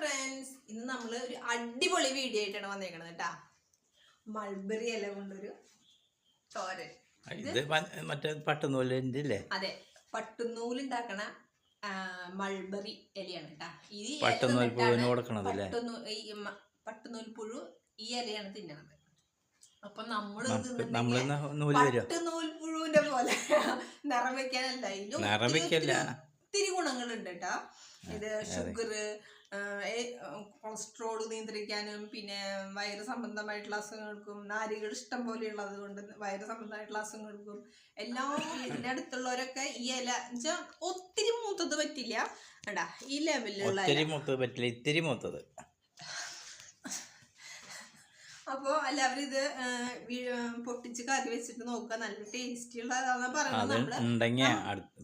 Friends ഇന്ന് നമ്മൾ ഒരു അടിപൊളി വീഡിയോ ആയിട്ടാണ് വന്നേക്കണത് കേട്ടാ. മൾബറി ഇല കൊണ്ടൊരു തോരൻ. ഇത് മറ്റേ പട്ടുനൂൽ അതെ പട്ടുനൂൽ ഉണ്ടാക്കണ മൾബറി ഇലയാണ് കേട്ടാ. ഈ പട്ടുനൂൽ പുഴുവിന് കൊടുക്കണത് പട്ടുനൂൽ പുഴു ഈ ഇലയാണ് തിന്നണത്. അപ്പൊ വരുമോ പട്ടുനൂൽ പുഴുവിന്റെ പോലെ നിറം വെക്കാനല്ല നിറം വെക്കല്ല. ഒത്തിരി ഗുണങ്ങളുണ്ട് കേട്ടോ ഇത് ഷുഗർ കൊളസ്ട്രോൾ നിയന്ത്രിക്കാനും പിന്നെ വയറ് സംബന്ധമായിട്ടുള്ള അസുഖങ്ങൾക്കും നാരികൾ ഇഷ്ടം പോലെയുള്ളത് കൊണ്ട് വയറ് സംബന്ധമായിട്ടുള്ള അസുഖങ്ങൾക്കും എല്ലാം ഇതിന്റെ അടുത്തുള്ളവരൊക്കെ ഈ ഇല ഒത്തിരി മൂത്തത് പറ്റില്ല. എടാ ഈ ലെവലിലുള്ള മൂത്തത് പറ്റില്ല ഇത്തിരി മൂത്തത്. അപ്പോ എല്ലാവരും ഇത് പൊട്ടിച്ച് കറി വെച്ചിട്ട് നോക്കുക. നല്ല ടേസ്റ്റി ഉള്ളതാണെന്ന് പറയുന്നത്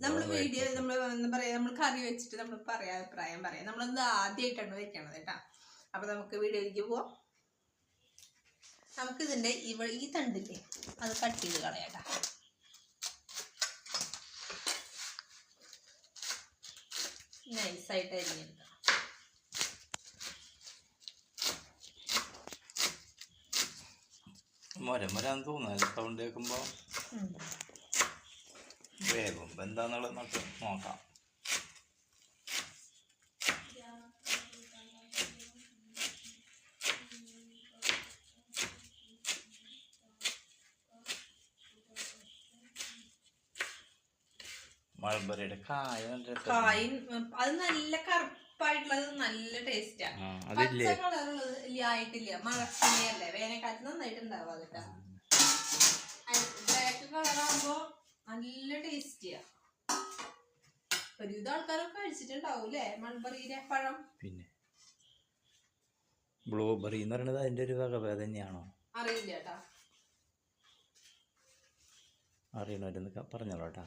നമ്മൾ. വീഡിയോ നമ്മൾ എന്താ പറയാ നമ്മൾ കറി വെച്ചിട്ട് നമ്മൾ പറയാ അഭിപ്രായം പറയാം. നമ്മളത് ആദ്യമായിട്ടാണ് വെക്കണത് കേട്ടാ. അപ്പൊ നമുക്ക് വീഡിയോയിലേക്ക് പോവാം. നമുക്ക് ഇതിന്റെ ഇവ ഈ തണ്ടില്ലേ അത് കട്ട് ചെയ്ത് കളയാട്ടാ നൈസായിട്ട് അരിഞ്ഞെടുക്കാം. മൊര മൊരാന്ന് തോന്നുന്നു സൗണ്ട് കേൾക്കുമ്പോൾ വേഗം എന്താന്നുള്ളത് നമുക്ക് നോക്കാം മൾബറിയുടെ കായ കായ. അത് നല്ല കറുപ്പായിട്ടുള്ളത് നല്ല ടേസ്റ്റാ പച്ച കളറുള്ളത് ആയിട്ടില്ല. മഴക്കല്ലേ വേനൽക്കാലത്ത് നന്നായിട്ട് ഉണ്ടാവുക കേട്ടാ ബ്ലാക്ക് കളറാകുമ്പോ നല്ല ടേസ്റ്റിയാ ഒരുവിധ ആൾക്കാരൊക്കെ കഴിച്ചിട്ടുണ്ടാവും അല്ലേ? മൺബറിയിലെ പഴം. പിന്നെ? ബ്ലൂബെറി എന്ന് പറയുന്നത് അതിന്റെ ഒരു വകഭേദം തന്നെയാണോ? അറിയില്ല കേട്ടാ അറിയണവരെന്ന് പറഞ്ഞോളൂ കേട്ടാ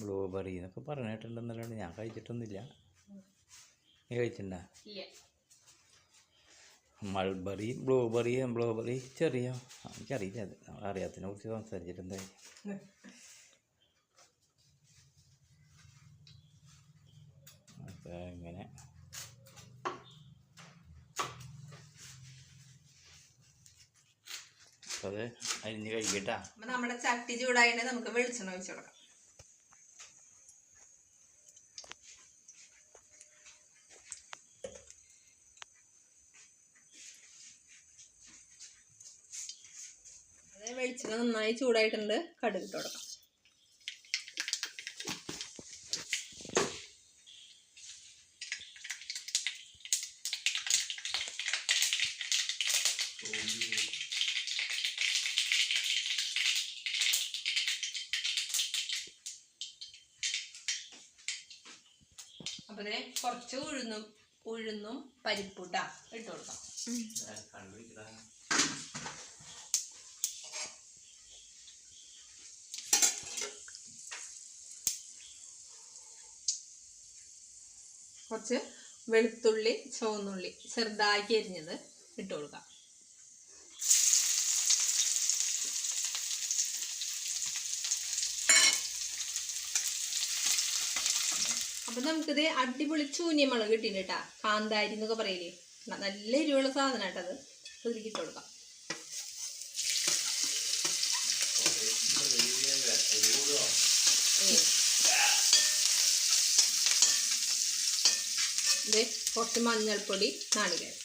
ബ്ലൂബെറി എന്നൊക്കെ പറഞ്ഞിട്ടുണ്ടെന്നല്ലാണ്ട് ഞാൻ കഴിച്ചിട്ടൊന്നുമില്ല. നീ കഴിച്ചിട്ടുണ്ടോ? മൾബറി ബ്ലൂബെറി ബ്ലൂബെറി ചെറിയ. എനിക്കറിയില്ല അത്. നമ്മൾ അറിയാത്തതിനെ കുറിച്ച് സംസാരിച്ചിട്ടുണ്ടായി അപ്പോൾ ഇങ്ങനെ. അത് അരിഞ്ഞ് കഴിക്കട്ടാ നമ്മുടെ ചട്ടി ചൂടായിട്ട് നമുക്ക് വെളിച്ചെണ്ണ ഒഴിച്ചു കൊടുക്കാം. വെളിച്ചെണ്ണ നന്നായി ചൂടായിട്ടുണ്ട്. കടുക് കൊടുക്കാം. അപ്പൊ ഇതിനെ കുറച്ച് ഉഴുന്നും ഉഴുന്നും പരിപ്പൂട്ടാ ഇട്ട് കൊടുക്കാം. കുറച്ച് വെളുത്തുള്ളി ചുവന്നുള്ളി ചെറുതാക്കി അരിഞ്ഞത് ഇട്ട് കൊടുക്കാം. അപ്പൊ നമുക്കിത് അടിപൊളി ചൂന്യമുളക് കിട്ടിയിട്ടാ കേട്ടാ. കാന്താരി എന്നൊക്കെ പറയില്ലേ? നല്ല എരിവുള്ള സാധനം കേട്ടത് ഇതിലേക്ക് ഇട്ട് കൊടുക്കാം ഉം. ഇത് കുറച്ച് മഞ്ഞൾപ്പൊടി നാളികേരം.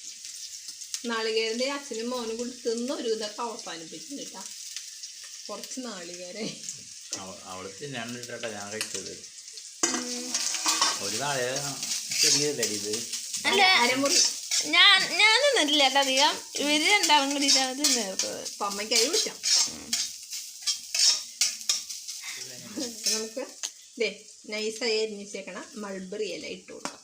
നാളികേരന്റെ അച്ഛനും മോനും കൂടി തിന്ന് ഒരു ഇതൊക്കെ അവസാനിപ്പിച്ചു കേട്ടാ. കുറച്ച് നാളികേരം. തിന്നാണ്ടിട്ടാ ഞാൻ കഴിച്ചത്. ഒരു നാളെ ചെറിയതടി ഇത്. അല്ല അരമുറി ഞാൻ കേട്ടോ അധികം. ഇവർ രണ്ടാളും കൂടിയിട്ടാണ് തിന്നേർത്തത് അപ്പൊ അമ്മയ്ക്കായി വിളിക്കാം നമുക്ക് ദേ നൈസായി അരിഞ്ഞിച്ചേക്കണ മൾബറി ഇല ഇട്ട് കൊടുക്കാം.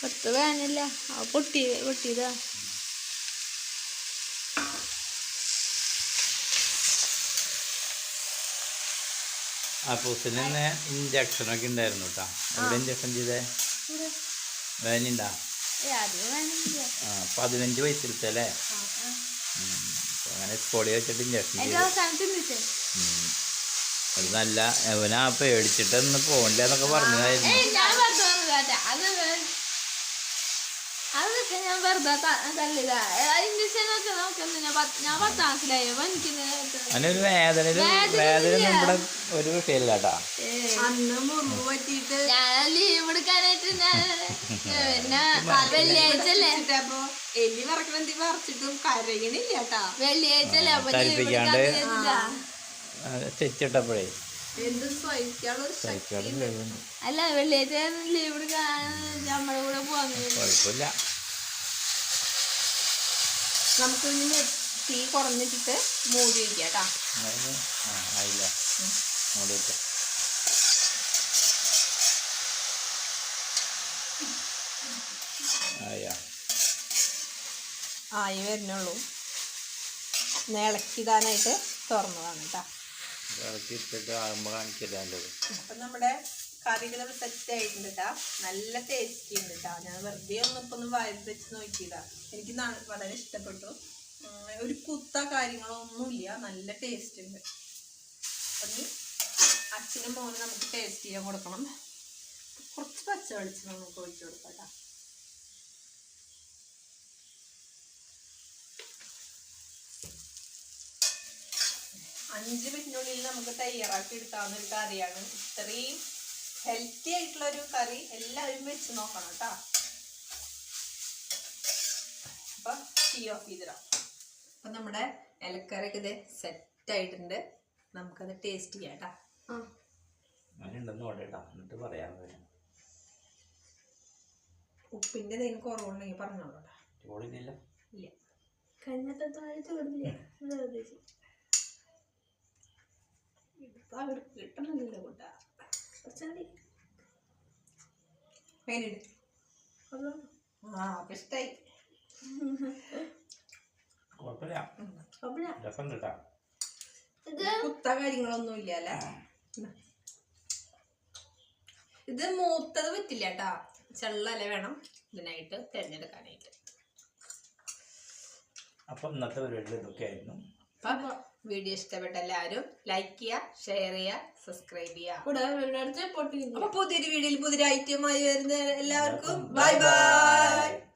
പുറത്ത് വേനല്ല. ആ പൊട്ടി പൊട്ടിയതാ. ആ പൂസിന് തന്നെ ഇഞ്ചക്ഷനൊക്കെ ഉണ്ടായിരുന്നു കേട്ടോ എവിടെ ഇഞ്ചക്ഷൻ ചെയ്തേ? വേനുണ്ടാ? പതിനഞ്ച് വയസ്സിലത്തെ അങ്ങനെ സ്പോളി വെച്ചിട്ട് ഇഞ്ചക്ഷൻ. അത് നല്ല അവനാ പേടിച്ചിട്ടൊന്ന് പോണില്ല എന്നൊക്കെ പറഞ്ഞതായിരുന്നു. ഞാൻ വെറുതെ വെറുതെ ഇംഗ്ലീഷ് നോക്കുന്നു ഞാൻ പത്താം ക്ലാസ്സിലായപ്പോ എനിക്ക് അതിനൊരു വേദനയിൽ വേദന നമ്മുടെ ഒരു വിഷയമില്ല കേട്ടാ അന്ന് മുറിവ് പറ്റിയിട്ട് ഞാൻ ലീവ് എടുക്കാനായിട്ട് ഞാൻ പിന്നെ വെള്ളിയാഴ്ച അല്ലേ അപ്പൊ എലി വറക്കണെന്തി വറച്ചിട്ടും കരയണില്ല കേട്ടാ വെള്ളിയാഴ്ച അല്ലേ അപ്പൊ അല്ല വെള്ളിയാഴ്ച ലീവ് എടുക്കാൻ നമ്മുടെ കൂടെ പോവാൻ കുഴപ്പമില്ല. നമുക്ക് ഇനി തീ കുറഞ്ഞിട്ടിട്ട് മൂടി വയ്ക്കാം കേട്ടാ ആയില്ല? മൂടി വെക്കാം ആയാ? വരുന്നുള്ളൂ. ഇളക്കിടാനായിട്ട് തുറന്നതാണ് കേട്ടാ. ഇറക്കി ഇട്ടിട്ട് ആകുമ്പോൾ കാണിക്കില്ല അപ്പം നമ്മുടെ കറികൾ സെറ്റ് ആയിട്ടുണ്ട് കേട്ടാ നല്ല ടേസ്റ്റി ഉണ്ട് കേട്ടാ ഞാൻ വെറുതെ ഒന്ന് ഒന്ന് വയറ് വെച്ച് നോക്കിയതാ. എനിക്ക് വളരെ ഇഷ്ടപ്പെട്ടു. ഒരു കുത്ത കാര്യങ്ങളോ ഒന്നുമില്ല നല്ല ടേസ്റ്റ് ഉണ്ട്. അപ്പം അച്ഛനും മോനും നമുക്ക് ടേസ്റ്റ് ചെയ്യാൻ കൊടുക്കണം. കുറച്ച് പച്ച വെളിച്ചം നമുക്ക് ഒഴിച്ചു കൊടുക്കാം കേട്ടാ അഞ്ച് മിനിറ്റിനുള്ളിൽ നമുക്ക് തയ്യാറാക്കി എടുക്കാവുന്ന ഒരു കറിയാണ്. ഇത്രയും ഹെൽത്തി ആയിട്ടുള്ള ഒരു കറി എല്ലാവരും വെച്ച് നോക്കണം കേട്ടോ. അപ്പൊ ടീ ഓഫ് ചെയ്തിടാം അപ്പൊ നമ്മുടെ ഇലക്കറിയൊക്കെ ഇത് സെറ്റ് ആയിട്ടുണ്ട്. നമുക്കത് ടേസ്റ്റ് ചെയ്യാം കേട്ടോ. അങ്ങനെയുണ്ടെന്ന് ഓടേട്ടാ എന്നിട്ട് പറയാൻ ഉപ്പിന്റെ എന്തെങ്കിലും കുറവുണ്ടെങ്കിൽ പറഞ്ഞോളൂ കേട്ടോ. ഇല്ല. കഴിഞ്ഞത്തെ താഴെ ചോടില്ല ഇതിപ്പോ അവിടെ പേരിട് ആ അപ്പൊ കുത്ത കാര്യങ്ങളൊന്നും ഇല്ല അല്ലേ ഇത് മൂത്തത് പറ്റില്ല കേട്ടാ. ചെള്ളല വേണം ഇതിനായിട്ട് തിരഞ്ഞെടുക്കാനായിട്ട്. അപ്പം ഇന്നത്തെ പരിപാടി ഇതൊക്കെ ആയിരുന്നു അപ്പൊ വീഡിയോ ഇഷ്ടപ്പെട്ട എല്ലാവരും ലൈക്ക് ചെയ്യുക ഷെയർ ചെയ്യുക സബ്സ്ക്രൈബ് ചെയ്യുക. അപ്പൊ പുതിയൊരു വീഡിയോയിൽ പുതിയൊരു ഐറ്റമായി വരുന്ന എല്ലാവർക്കും. Bye bye